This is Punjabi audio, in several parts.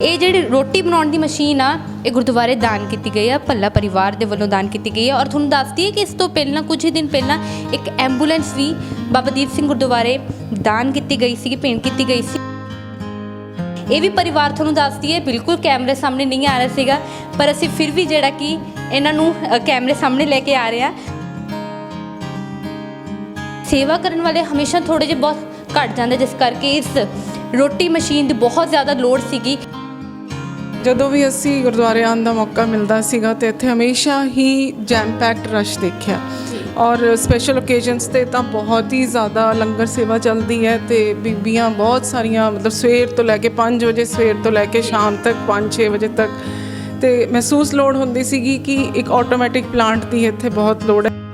ਇਹ ਜਿਹੜੀ ਰੋਟੀ ਬਣਾਉਣ ਦੀ ਮਸ਼ੀਨ ਆ ਇਹ ਗੁਰਦੁਆਰੇ ਦਾਨ ਕੀਤੀ ਗਈ ਆ ਭੱਲਾ ਪਰਿਵਾਰ ਦੇ ਵੱਲੋਂ ਦਾਨ ਕੀਤੀ ਗਈ ਆ ਔਰ ਤੁਹਾਨੂੰ ਦੱਸਦੀ ਹੈ ਕਿ ਇਸ ਤੋਂ ਪਹਿਲਾਂ ਕੁਝ ਹੀ ਦਿਨ ਪਹਿਲਾਂ ਇੱਕ ਐਂਬੂਲੈਂਸ ਵੀ ਬਾਬਾ ਦੀਪ ਸਿੰਘ ਗੁਰਦੁਆਰੇ ਦਾਨ ਕੀਤੀ ਗਈ ਸੀ ਭੇਂਟ ਕੀਤੀ ਗਈ ਸੀ। ਇਹ ਵੀ ਪਰਿਵਾਰ ਤੁਹਾਨੂੰ ਦੱਸਦੀ ਹੈ ਬਿਲਕੁਲ ਕੈਮਰੇ ਸਾਹਮਣੇ ਨਹੀਂ ਆ ਰਿਹਾ ਸੀਗਾ ਪਰ ਅਸੀਂ ਫਿਰ ਵੀ ਜਿਹੜਾ ਕਿ ਇਹਨਾਂ ਨੂੰ ਅ, ਕੈਮਰੇ ਸਾਹਮਣੇ ਲੈ ਕੇ ਆ ਰਹੇ ਆ ਸੇਵਾ ਕਰਨ ਵਾਲੇ ਹਮੇਸ਼ਾ ਥੋੜੇ ਜਿਹਾ ਬਹੁਤ ਘਟ ਜਾਂਦੇ ਜਿਸ ਕਰਕੇ ਇਸ ਰੋਟੀ ਮਸ਼ੀਨ ਦੀ ਬਹੁਤ ਜ਼ਿਆਦਾ ਲੋੜ ਸੀਗੀ। ਜਦੋਂ ਵੀ ਅਸੀਂ ਗੁਰਦੁਆਰੇ ਆਉਣ ਦਾ ਮੌਕਾ ਮਿਲਦਾ ਸੀਗਾ ਤੇ ਇੱਥੇ ਹਮੇਸ਼ਾ ਹੀ ਜੈਮ ਪੈਕਡ ਰਸ਼ ਦੇਖਿਆ ਔਰ ਸਪੈਸ਼ਲ ਓਕੇਜ਼ਨਸ ਤੇ ਤਾਂ ਬਹੁਤ ਹੀ ਜ਼ਿਆਦਾ ਲੰਗਰ ਸੇਵਾ ਚੱਲਦੀ ਹੈ ਤੇ ਬੀਬੀਆਂ ਬਹੁਤ ਸਾਰੀਆਂ ਮਤਲਬ ਸਵੇਰ ਤੋਂ ਲੈ ਕੇ 5 ਵਜੇ ਸਵੇਰ ਤੋਂ ਲੈ ਕੇ ਸ਼ਾਮ ਤੱਕ 5-6 ਵਜੇ ਤੱਕ। ਤੇ ਮਹਿਸੂਸ ਲੋੜ ਹੁੰਦੀ ਸੀਗੀ ਕਿ ਇੱਕ ਆਟੋਮੈਟਿਕ ਪਲਾਂਟ ਦੀ ਇੱਥੇ ਬਹੁਤ ਲੋੜ ਹੈ।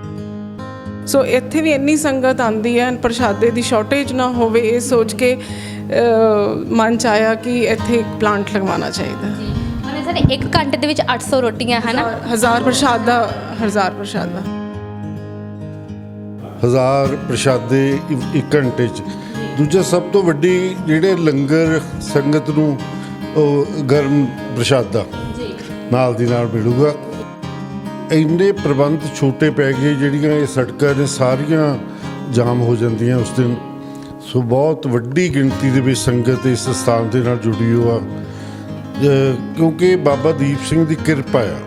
ਸੋ ਇੱਥੇ ਵੀ ਇੰਨੀ ਸੰਗਤ ਆਂਦੀ ਹੈ ਪ੍ਰਸ਼ਾਦੇ ਦੀ ਸ਼ਾਰਟੇਜ ਨਾ ਹੋਵੇ ਇਹ ਸੋਚ ਕੇ ਅ, ਮਨ ਚ ਆਇਆ ਕਿ ਇੱਥੇ ਇੱਕ ਪਲਾਂਟ ਲਗਵਾਉਣਾ ਚਾਹੀਦਾ। ਹੈ ਮਨੇ ਸਰ 1 ਘੰਟੇ ਦੇ ਵਿੱਚ 800 ਰੋਟੀਆਂ ਹੈ ਨਾ? ਹਜ਼ਾਰ ਪ੍ਰਸ਼ਾਦ ਦਾ ਹਜ਼ਾਰ ਪ੍ਰਸ਼ਾਦ। ਦਾ ਹਜ਼ਾਰ ਪ੍ਰਸ਼ਾਦੇ ਇ- ਇੱਕ ਘੰਟੇ 'ਚ। ਦੂਜਾ ਸਭ ਤੋਂ ਵੱਡੀ ਜਿਹੜੇ ਲੰਗਰ ਸੰਗਤ ਨੂੰ ਉਹ ਗਰਮ ਪ੍ਰਸ਼ਾਦਾ ਜੀ। ਨਾਲ ਦੀ ਨਾਲ ਮਿਲੂਗਾ। ਇੰਨੇ ਪ੍ਰਬੰਧ ਛੋਟੇ ਪੈ ਗਏ, ਜਿਹੜੀਆਂ ਇਹ ਸੜਕਾਂ ਨੇ ਸਾਰੀਆਂ ਜਾਮ ਹੋ ਜਾਂਦੀਆਂ ਉਸ ਦਿਨ। ਸੋ ਬਹੁਤ ਵੱਡੀ ਗਿਣਤੀ ਦੇ ਵਿੱਚ ਸੰਗਤ ਇਸ ਸਥਾਨ ਦੇ ਨਾਲ ਜੁੜੀ ਹੋਆ ਕਿਉਂਕਿ ਬਾਬਾ ਦੀਪ ਸਿੰਘ ਦੀ ਕਿਰਪਾ ਆ।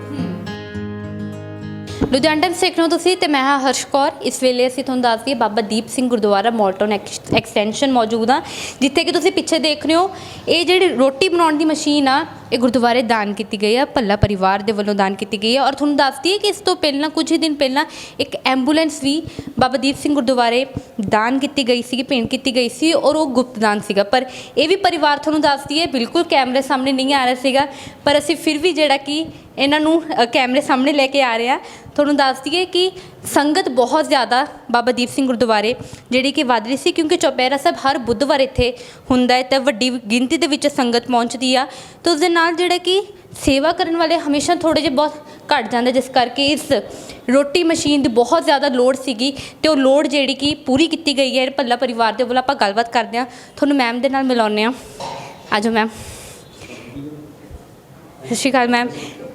ਲੁਧਿਆਣਾ ਸਿੱਖ ਦੇਖ ਰਹੇ ਹੋ ਤੁਸੀਂ ਤੇ ਮੈਂ ਹਾਂ ਹਰਸ਼ ਕੌਰ। ਇਸ ਵੇਲੇ ਅਸੀਂ ਤੁਹਾਨੂੰ ਦੱਸ ਦਈਏ, Baba Deep Singh Gurdwara Malton ex- extension ਮੌਜੂਦ ਆ। ਜਿੱਥੇ ਕਿ ਤੁਸੀਂ ਪਿੱਛੇ ਦੇਖ ਰਹੇ ਹੋ, ਇਹ ਜਿਹੜੀ ਰੋਟੀ ਬਣਾਉਣ ਦੀ ਮਸ਼ੀਨ ਆ ਇਹ ਗੁਰਦੁਆਰੇ ਦਾਨ ਕੀਤੀ ਗਈ ਆ ਭੱਲਾ ਪਰਿਵਾਰ ਦੇ ਵੱਲੋਂ ਦਾਨ ਕੀਤੀ ਗਈ ਆ ਔਰ ਤੁਹਾਨੂੰ ਦੱਸਦੀ ਹੈ ਕਿ ਇਸ ਤੋਂ ਪਹਿਲਾਂ ਕੁਝ ਹੀ ਦਿਨ ਪਹਿਲਾਂ ਇੱਕ ਐਂਬੂਲੈਂਸ ਵੀ ਬਾਬਾ ਦੀਪ ਸਿੰਘ ਗੁਰਦੁਆਰੇ ਦਾਨ ਕੀਤੀ ਗਈ ਸੀ ਭੇਂਟ ਕੀਤੀ ਗਈ ਸੀ ਔਰ ਉਹ ਗੁਪਤ ਦਾਨ ਸੀਗਾ। ਪਰ ਇਹ ਵੀ ਪਰਿਵਾਰ ਤੁਹਾਨੂੰ ਦੱਸਦੀ ਹੈ ਬਿਲਕੁਲ ਕੈਮਰੇ ਸਾਹਮਣੇ ਨਹੀਂ ਆ ਰਿਹਾ ਸੀਗਾ ਪਰ ਅਸੀਂ ਫਿਰ ਵੀ ਜਿਹੜਾ ਕਿ ਇਹਨਾਂ ਨੂੰ ਅ, ਕੈਮਰੇ ਸਾਹਮਣੇ ਲੈ ਕੇ ਆ ਰਹੇ ਆ ਤੁਹਾਨੂੰ ਦੱਸ ਦਈਏ ਕਿ ਸੰਗਤ ਬਹੁਤ ਜ਼ਿਆਦਾ ਬਾਬਾ ਦੀਪ ਸਿੰਘ ਗੁਰਦੁਆਰੇ, ਜਿਹੜੀ ਕਿ ਵੱਧ ਰਹੀ ਸੀ ਕਿਉਂਕਿ ਚੌਪਹਿਰਾ ਸਾਹਿਬ ਹਰ ਬੁੱਧਵਾਰ ਇੱਥੇ ਹੁੰਦਾ ਹੈ, ਤੇ ਵੱਡੀ ਗਿਣਤੀ ਦੇ ਵਿੱਚ ਸੰਗਤ ਪਹੁੰਚਦੀ ਆ। ਤੇ ਉਸ ਦੇ ਨਾਲ ਜਿਹੜਾ ਕਿ ਸੇਵਾ ਕਰਨ ਵਾਲੇ ਹਮੇਸ਼ਾ ਥੋੜੇ ਜਿਹਾ ਬਹੁਤ ਘਟ ਜਾਂਦੇ, ਜਿਸ ਕਰਕੇ ਇਸ ਰੋਟੀ ਮਸ਼ੀਨ ਦੀ ਬਹੁਤ ਜ਼ਿਆਦਾ ਲੋੜ ਸੀਗੀ ਤੇ ਉਹ ਲੋੜ ਜਿਹੜੀ ਕਿ ਪੂਰੀ ਕੀਤੀ ਗਈ ਹੈ, ਭੱਲਾ ਪਰਿਵਾਰ ਦੇ ਵੱਲੋਂ ਆਪਾਂ ਗੱਲਬਾਤ ਕਰਦੇ ਹਾਂ। ਤੁਹਾਨੂੰ ਮੈਮ ਦੇ ਨਾਲ ਮਿਲਾਉਂਦੇ ਹਾਂ। ਆਜੋ ਮੈਮ ਸਤਿ ਸ਼੍ਰੀ ਅਕਾਲ ਮੈਮ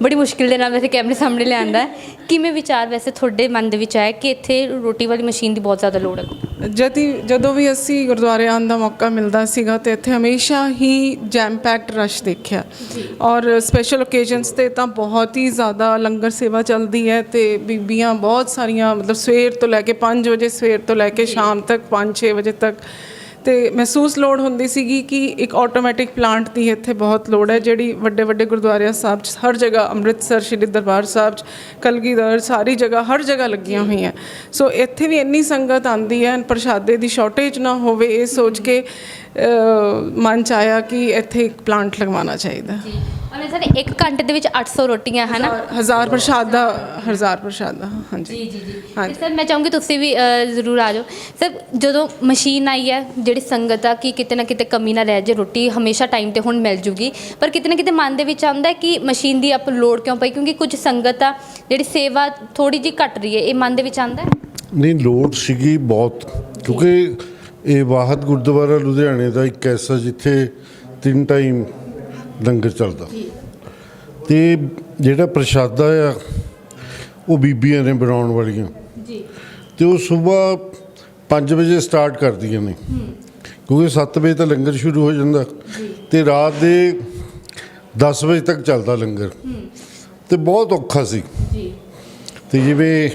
ਬੜੀ ਮੁਸ਼ਕਿਲ ਦੇ ਨਾਲ ਵੈਸੇ ਕੈਮਰੇ ਸਾਹਮਣੇ ਲਿਆਂਦਾ ਕਿਵੇਂ ਵਿਚਾਰ ਵੈਸੇ ਤੁਹਾਡੇ ਮਨ ਦੇ ਵਿੱਚ ਆਇਆ ਕਿ ਇੱਥੇ ਰੋਟੀ ਵਾਲੀ ਮਸ਼ੀਨ ਦੀ ਬਹੁਤ ਜ਼ਿਆਦਾ ਲੋੜ ਹੈ? ਜਦ ਜਦੋਂ ਵੀ ਅਸੀਂ ਗੁਰਦੁਆਰੇ ਆਉਣ ਦਾ ਮੌਕਾ ਮਿਲਦਾ ਸੀਗਾ ਤੇ ਇੱਥੇ ਹਮੇਸ਼ਾ ਹੀ ਜੈਮ ਪੈਕਡ ਰਸ਼ ਦੇਖਿਆ ਔਰ ਸਪੈਸ਼ਲ ਓਕੇਜ਼ਨਸ ਤੇ ਤਾਂ ਬਹੁਤ ਹੀ ਜ਼ਿਆਦਾ ਲੰਗਰ ਸੇਵਾ ਚੱਲਦੀ ਹੈ ਤੇ ਬੀਬੀਆਂ ਬਹੁਤ ਸਾਰੀਆਂ ਮਤਲਬ ਸਵੇਰ ਤੋਂ ਲੈ ਕੇ 5 ਵਜੇ ਸਵੇਰ ਤੋਂ ਲੈ ਕੇ ਸ਼ਾਮ ਤੱਕ 5-6 ਵਜੇ ਤੱਕ ਤੇ ਮਹਿਸੂਸ ਲੋੜ ਹੁੰਦੀ ਸੀਗੀ ਕਿ ਇੱਕ ਆਟੋਮੈਟਿਕ ਪਲਾਂਟ ਦੀ ਇੱਥੇ ਬਹੁਤ ਲੋੜ ਹੈ, ਜਿਹੜੀ ਵੱਡੇ ਵੱਡੇ ਗੁਰਦੁਆਰਿਆਂ ਸਾਹਿਬ 'ਚ, ਹਰ ਜਗ੍ਹਾ, ਅੰਮ੍ਰਿਤਸਰ, ਸ਼੍ਰੀ ਦਰਬਾਰ ਸਾਹਿਬ 'ਚ, ਕਲਗੀਧਰ, ਸਾਰੀ ਜਗ੍ਹਾ, ਹਰ ਜਗ੍ਹਾ ਲੱਗੀਆਂ ਹੋਈਆਂ। ਸੋ ਇੱਥੇ ਵੀ ਇੰਨੀ ਸੰਗਤ ਆਂਦੀ ਹੈ, ਪ੍ਰਸ਼ਾਦੇ ਦੀ ਸ਼ਾਰਟੇਜ ਨਾ ਹੋਵੇ, ਇਹ ਸੋਚ ਕੇ ਮਨ ਚ ਆਇਆ ਕਿ ਇੱਥੇ ਇੱਕ ਪਲਾਂਟ ਲਗਵਾਉਣਾ ਚਾਹੀਦਾ। ਔਰ ਸਰ 1 ਘੰਟੇ ਦੇ ਵਿੱਚ 800 ਰੋਟੀਆਂ ਹੈ ਨਾ ਹਜ਼ਾਰ ਪ੍ਰਸ਼ਾਦ ਦਾ ਹਜ਼ਾਰ ਪ੍ਰਸ਼ਾਦ ਦਾ ਹਾਂਜੀ। ਜੀ ਜੀ ਜੀ। ਹਾਂਜੀ। ਤੇ ਸਰ ਮੈਂ ਚਾਹੂੰਗੀ ਤੁਸੀਂ ਵੀ ਅ, ਜ਼ਰੂਰ ਆ ਜਾਓ। ਸਰ ਜਦੋਂ ਮਸ਼ੀਨ ਆਈ ਹੈ ਜਿਹੜੀ ਸੰਗਤ ਆ ਕਿ ਕਿਤੇ ਨਾ ਕਿਤੇ ਕਮੀ ਨਾ ਰਹਿ ਜੇ ਰੋਟੀ ਹਮੇਸ਼ਾ ਟਾਈਮ ਤੇ ਹੁਣ ਮਿਲ ਜੂਗੀ। ਪਰ ਕਿਤੇ ਨਾ ਕਿਤੇ ਮਨ ਦੇ ਵਿੱਚ ਆਉਂਦਾ ਹੈ ਕਿ ਮਸ਼ੀਨ ਦੀ ਆਪ ਲੋੜ ਕਿਉਂ ਪਈ? ਕਿਉਂਕਿ ਕੁਝ ਸੰਗਤ ਆ ਜਿਹੜੀ ਸੇਵਾ ਥੋੜੀ ਜਿਹੀ ਘਟ ਰਹੀ ਹੈ। ਇਹ ਮਨ ਦੇ ਵਿੱਚ ਆਉਂਦਾ ਹੈ? ਨਹੀਂ ਲੋੜ ਸੀਗੀ ਬਹੁਤ। ਕਿਉਂਕਿ ਇਹ ਵਾਹਦ ਗੁਰਦੁਆਰਾ ਲੁਧਿਆਣੇ ਦਾ ਇੱਕ ਐਸਾ ਜਿੱਥੇ ਤਿੰਨ ਟਾਈਮ ਲੰਗਰ ਚੱਲਦਾ। ਤੇ ਜਿਹੜਾ ਪ੍ਰਸ਼ਾਦਾ ਆ ਉਹ ਬੀਬੀਆਂ ਨੇ ਬਣਾਉਣ ਵਾਲੀਆਂ। ਜੀ। ਤੇ ਉਹ ਸਵੇਰ 5 ਵਜੇ ਸਟਾਰਟ ਕਰਦੀਆਂ ਨੇ। ਕਿਉਂਕਿ 7 ਵਜੇ ਤਾਂ ਲੰਗਰ ਸ਼ੁਰੂ ਹੋ ਜਾਂਦਾ। ਤੇ ਰਾਤ ਦੇ 10 ਵਜੇ ਤੱਕ ਚੱਲਦਾ ਲੰਗਰ। ਤੇ ਬਹੁਤ ਔਖਾ ਸੀ। ਜੀ। ਤੇ ਜਿਵੇਂ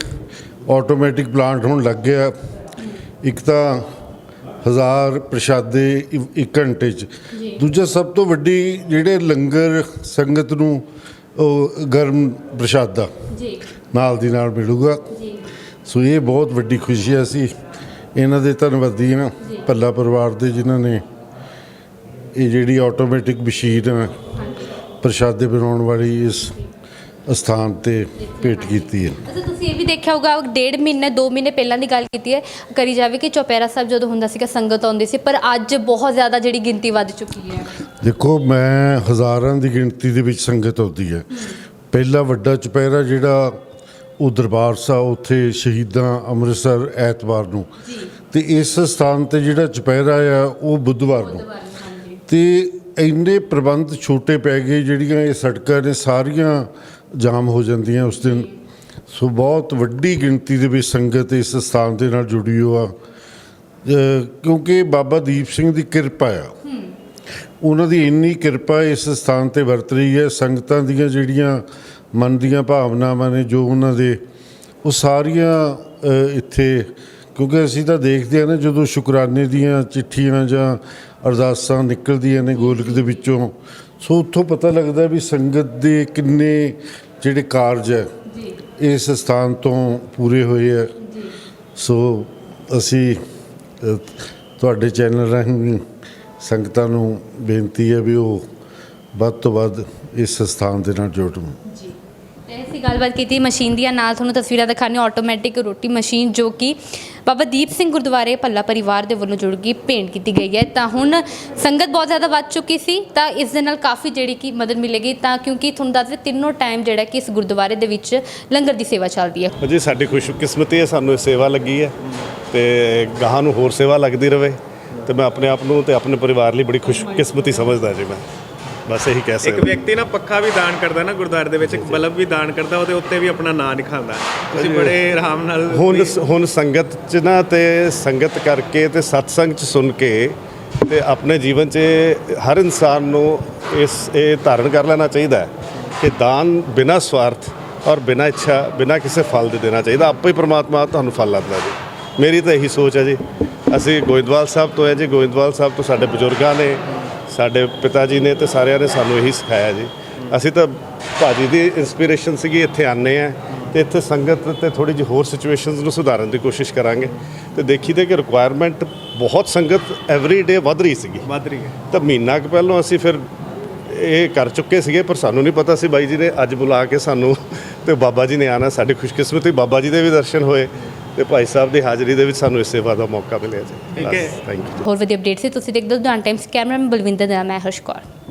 ਆਟੋਮੈਟਿਕ ਪਲਾਂਟ ਹੁਣ ਲੱਗ ਗਿਆ ਇੱਕ ਤਾਂ ਹਜ਼ਾਰ ਪ੍ਰਸ਼ਾਦੇ ਇੱਕ ਘੰਟੇ 'ਚ। ਦੂਜਾ ਸਭ ਤੋਂ ਵੱਡੀ ਜਿਹੜੇ ਲੰਗਰ ਸੰਗਤ ਨੂੰ ਉਹ ਗਰਮ ਪ੍ਰਸ਼ਾਦਾ ਜੀ। ਨਾਲ ਦੀ ਨਾਲ ਮਿਲੂਗਾ। ਜੀ। ਸੋ ਇਹ ਬਹੁਤ ਵੱਡੀ ਖੁਸ਼ੀ ਹੈ ਅਸੀਂ ਇਹਨਾਂ ਦੇ ਧੰਨਵਾਦੀ ਹਾਂ। ਭੱਲਾ ਪਰਿਵਾਰ ਦੇ ਜਿਨ੍ਹਾਂ ਨੇ ਇਹ ਜਿਹੜੀ ਆਟੋਮੈਟਿਕ ਮਸ਼ੀਨ ਪ੍ਰਸ਼ਾਦੇ ਬਣਾਉਣ ਵਾਲੀ ਇਸ ਸਥਾਨ ਤੇ ਭੇਟ ਕੀਤੀ ਹੈ। ਅੱਛਾ ਤੁਸੀਂ ਇਹ ਵੀ ਦੇਖਿਆ ਹੋਊਗਾ ਡੇਢ ਮਹੀਨੇ 2 ਮਹੀਨੇ ਪਹਿਲਾਂ ਦੀ ਗੱਲ ਕੀਤੀ ਹੈ। ਕਰੀ ਜਾਵੇ ਕਿ ਚੌਪਹਿਰਾ ਸਾਹਿਬ ਜਦੋਂ ਹੁੰਦਾ ਸੀਗਾ ਸੰਗਤ ਆਉਂਦੀ ਸੀ ਪਰ ਅੱਜ ਬਹੁਤ ਜ਼ਿਆਦਾ ਜਿਹੜੀ ਗਿਣਤੀ ਵੱਧ ਚੁੱਕੀ ਹੈ। ਦੇਖੋ ਮੈਂ ਹਜ਼ਾਰਾਂ ਦੀ ਗਿਣਤੀ ਦੇ ਵਿੱਚ ਸੰਗਤ ਆਉਂਦੀ ਹੈ। ਪਹਿਲਾ ਵੱਡਾ ਚੁਪਹਿਰਾ ਜਿਹੜਾ ਉਹ ਦਰਬਾਰ ਸਾਹਿਬ ਉੱਥੇ ਸ਼ਹੀਦਾਂ ਅੰਮ੍ਰਿਤਸਰ ਐਤਵਾਰ ਨੂੰ। ਤੇ ਇਸ ਸਥਾਨ ਤੇ ਜਿਹੜਾ ਚੁਪਹਿਰਾ ਆ ਉਹ ਬੁੱਧਵਾਰ ਨੂੰ। ਤੇ ਇੰਨੇ ਪ੍ਰਬੰਧ ਛੋਟੇ ਪੈ ਗਏ ਜਿਹੜੀਆਂ ਇਹ ਸੜਕਾਂ ਨੇ ਸਾਰੀਆਂ ਜਾਮ ਹੋ ਜਾਂਦੀਆਂ ਉਸ ਦਿਨ। ਸੋ ਬਹੁਤ ਵੱਡੀ ਗਿਣਤੀ ਦੇ ਵਿੱਚ ਸੰਗਤ ਇਸ ਸਥਾਨ ਦੇ ਨਾਲ ਜੁੜੀ ਹੋ ਆ। ਕਿਉਂਕਿ ਬਾਬਾ ਦੀਪ ਸਿੰਘ ਦੀ ਕਿਰਪਾ ਆ। ਉਹਨਾਂ ਦੀ ਇੰਨੀ ਕਿਰਪਾ ਇਸ ਸਥਾਨ ਤੇ ਵਰਤ ਰਹੀ ਹੈ। ਸੰਗਤਾਂ ਦੀਆਂ ਜਿਹੜੀਆਂ ਮਨ ਦੀਆਂ ਭਾਵਨਾਵਾਂ ਨੇ ਜੋ ਉਹਨਾਂ ਦੇ, ਉਹ ਸਾਰੀਆਂ ਇੱਥੇ, ਕਿਉਂਕਿ ਅਸੀਂ ਤਾਂ ਦੇਖਦੇ ਹਾਂ ਨਾ ਜਦੋਂ ਸ਼ੁਕਰਾਨੇ ਦੀਆਂ ਚਿੱਠੀਆਂ ਜਾਂ ਅਰਦਾਸਾਂ ਨਿਕਲਦੀਆਂ ਨੇ ਗੋਲਕ ਦੇ ਵਿੱਚੋਂ। ਸੋ ਉੱਥੋਂ ਪਤਾ ਲੱਗਦਾ ਵੀ ਸੰਗਤ ਦੇ ਕਿੰਨੇ ਜਿਹੜੇ ਕਾਰਜ ਹੈ ਇਸ ਸਥਾਨ ਤੋਂ ਪੂਰੇ ਹੋਏ ਹੈ। ਸੋ ਅਸੀਂ ਤੁਹਾਡੇ ਚੈਨਲ ਰਾਹੀਂ ਸੰਗਤਾਂ ਨੂੰ ਬੇਨਤੀ ਹੈ ਵੀ ਉਹ ਵੱਧ ਤੋਂ ਵੱਧ ਇਸ ਸਥਾਨ ਦੇ ਨਾਲ ਜੁੜਨ ਅਸੀਂ ਗੱਲਬਾਤ ਕੀਤੀ, ਮਸ਼ੀਨ ਦੀਆਂ ਨਾਲ ਤੁਹਾਨੂੰ ਤਸਵੀਰਾਂ ਦਿਖਾਣੀ ਆਟੋਮੈਟਿਕ ਰੋਟੀ ਮਸ਼ੀਨ ਜੋ ਕਿ ਬਾਬਾ ਦੀਪ ਸਿੰਘ ਗੁਰਦੁਆਰੇ ਭੱਲਾ ਪਰਿਵਾਰ ਦੇ ਵੱਲੋਂ ਜੁੜ ਕੇ ਭੇਂਟ ਕੀਤੀ ਗਈ ਹੈ। ਤਾਂ ਹੁਣ ਸੰਗਤ ਬਹੁਤ ਜ਼ਿਆਦਾ ਵੱਧ ਚੁੱਕੀ ਸੀ, ਤਾਂ ਇਸ ਦੇ ਨਾਲ ਕਾਫੀ ਜਿਹੜੀ ਕਿ ਮਦਦ ਮਿਲੇਗੀ, ਤਾਂ ਕਿਉਂਕਿ ਤੁਹਾਨੂੰ ਦੱਸ ਦਿੰਦੇ ਤਿੰਨੋਂ ਟਾਈਮ ਜਿਹੜਾ ਕਿ ਇਸ ਗੁਰਦੁਆਰੇ ਦੇ ਵਿੱਚ ਲੰਗਰ ਦੀ ਸੇਵਾ ਚੱਲਦੀ ਹੈ। ਜੀ ਸਾਡੀ ਖੁਸ਼ਕਿਸਮਤੀ ਹੈ, ਸਾਨੂੰ ਇਹ ਸੇਵਾ ਲੱਗੀ ਹੈ ਤੇ ਗਾਹਾਂ ਨੂੰ ਹੋਰ ਸੇਵਾ ਲੱਗਦੀ ਰਹੇ ਤੇ ਮੈਂ ਆਪਣੇ ਆਪ ਨੂੰ ਤੇ ਆਪਣੇ ਪਰਿਵਾਰ ਲਈ ਬੜੀ ਖੁਸ਼ਕਿਸਮਤੀ ਸਮਝਦਾ ਜੀ ਮੈਂ। ਬਸ ਇਹੀ ਕਹਿ ਇੱਕ ਸਕਦਾ ਵਿਅਕਤੀ ਨਾ ਪੱਖਾ ਵੀ ਦਾਨ ਕਰਦਾ ਨਾ ਗੁਰਦੁਆਰੇ ਦੇ ਵਿੱਚ ਇੱਕ ਬਲਬ ਵੀ ਦਾਨ ਕਰਦਾ ਉਹਦੇ ਉੱਤੇ ਵੀ ਆਪਣਾ ਨਾਂ ਲਿਖਾਉਂਦਾ। ਤੁਸੀਂ ਬੜੇ ਆਰਾਮ ਨਾਲ ਹੁਣ ਹੁਣ ਸੰਗਤ ਚ ਨਾ ਤੇ ਸੰਗਤ ਕਰਕੇ ਤੇ ਸਤਸੰਗ ਚ ਸੁਣ ਕੇ ਤੇ ਆਪਣੇ ਜੀਵਨ 'ਚ ਹਰ ਇਨਸਾਨ ਨੂੰ ਇਸ ਇਹ ਧਾਰਨ ਕਰ ਲੈਣਾ ਚਾਹੀਦਾ ਹੈ ਕਿ ਦਾਨ ਬਿਨਾਂ ਸਵਾਰਥ ਔਰ ਬਿਨਾਂ ਇੱਛਾ ਬਿਨਾਂ ਕਿਸੇ ਫਲ ਦੇ ਦੇਣਾ ਚਾਹੀਦਾ। ਆਪੇ ਹੀ ਪ੍ਰਮਾਤਮਾ ਤੁਹਾਨੂੰ ਫਲ ਲਾਉਂਦਾ ਜੀ ਮੇਰੀ ਤਾਂ ਇਹੀ ਸੋਚ ਹੈ ਜੀ। ਅਸੀਂ ਗੋਇੰਦਵਾਲ ਸਾਹਿਬ ਤੋਂ ਹੈ ਜੀ। ਗੋਇੰਦਵਾਲ ਸਾਹਿਬ ਤੋਂ ਸਾਡੇ ਬਜ਼ੁਰਗਾਂ ਨੇ ਸਾਡੇ ਪਿਤਾ ਜੀ ਨੇ ਤੇ ਸਾਰਿਆਂ ਨੇ ਸਾਨੂੰ ਇਹੀ ਸਿਖਾਇਆ ਜੀ। ਅਸੀਂ ਤਾਂ ਭਾਜੀ ਦੀ ਇਨਸਪੀਰੇਸ਼ਨ ਸੀਗੀ ਇੱਥੇ ਆਨੇ ਆ ਤੇ ਇੱਥੇ ਸੰਗਤ ਤੇ ਥੋੜੀ ਜਿਹੀ ਹੋਰ ਸਿਚੁਏਸ਼ਨਸ ਨੂੰ ਸੁਧਾਰਨ ਦੀ ਕੋਸ਼ਿਸ਼ ਕਰਾਂਗੇ। ਤੇ ਦੇਖੀਦੇ ਕਿ ਰਿਕੁਆਇਰਮੈਂਟ ਬਹੁਤ ਸੰਗਤ ਐਵਰੀ ਡੇ ਵੱਧ ਰਹੀ ਸੀਗੀ। ਵੱਧ ਰਹੀ ਹੈ। ਤਾਂ ਮਹੀਨਾ ਕੁ ਪਹਿਲਾਂ ਅਸੀਂ ਫਿਰ ਇਹ ਕਰ ਚੁੱਕੇ ਸੀਗੇ ਪਰ ਸਾਨੂੰ ਨਹੀਂ ਪਤਾ ਸੀ ਬਾਈ ਜੀ ਨੇ ਅੱਜ ਬੁਲਾ ਕੇ ਸਾਨੂੰ ਤੇ ਬਾਬਾ ਜੀ ਨੇ ਆਣਾ ਸਾਡੀ ਖੁਸ਼ਕਿਸਮਤੀ ਬਾਬਾ ਜੀ ਦੇ ਵੀ ਦਰਸ਼ਨ ਹੋਏ। ਤੇ ਭਾਈ ਸਾਹਿਬ ਦੀ ਹਾਜ਼ਰੀ ਦੇ ਵਿੱਚ ਸਾਨੂੰ ਇਸ ਸੇਵਾ ਦਾ ਮੌਕਾ ਮਿਲਿਆ ਜੀ। ਠੀਕ ਹੈ। ਥੈਂਕ ਯੂ ਹੋਰ ਵਧੀਆ ਅਪਡੇਟ ਸੀ ਤੁਸੀਂ ਦੇਖਦੇ ਹੋ ਦਾਨ ਟਾਈਮਸ ਕੈਮਰਾਮੈਨ ਬਲਵਿੰਦਰ ਦਾ ਮੈਂ ਹਰਸ਼ ਕੌਰ।